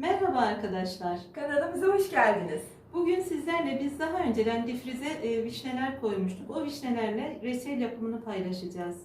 Merhaba arkadaşlar. Kanalımıza hoş geldiniz. Bugün sizlerle biz daha önceden difrize e, vişneler koymuştuk. O vişnelerle reçel yapımını paylaşacağız.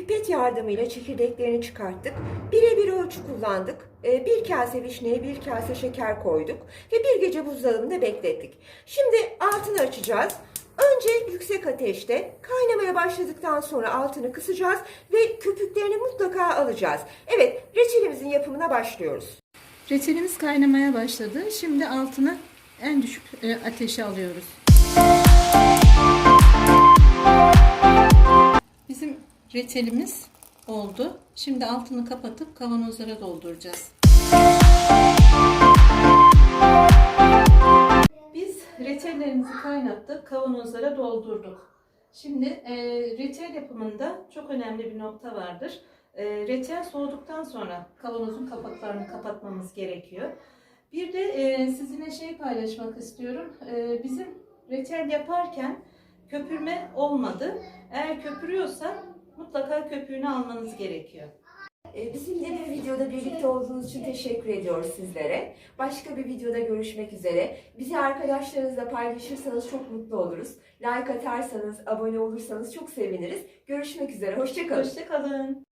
Pipet yardımıyla çekirdeklerini çıkarttık, birebir ölçü kullandık, Ee, bir kase vişneye bir kase şeker koyduk ve bir gece buzdolabında beklettik. Şimdi altını açacağız. Önce yüksek ateşte kaynamaya başladıktan sonra altını kısacağız ve köpüklerini mutlaka alacağız. Evet, reçelimizin yapımına başlıyoruz. Reçelimiz kaynamaya başladı. Şimdi altını en düşük e, ateşe alıyoruz. Bizim reçelimiz oldu. Şimdi altını kapatıp kavanozlara dolduracağız. Biz reçellerimizi kaynattık, kavanozlara doldurduk. Şimdi e, reçel yapımında çok önemli bir nokta vardır. E, reçel soğuduktan sonra kavanozun kapaklarını kapatmamız gerekiyor. Bir de e, sizinle şey paylaşmak istiyorum. E, bizim reçel yaparken köpürme olmadı. Eğer köpürüyorsa mutlaka köpüğünü almanız gerekiyor. Ee, Bizimle bir videoda birlikte olduğunuz için teşekkür ediyoruz sizlere. Başka bir videoda görüşmek üzere. Bizi arkadaşlarınızla paylaşırsanız çok mutlu oluruz. Like atarsanız, abone olursanız çok seviniriz. Görüşmek üzere. Hoşçakalın. Hoşçakalın.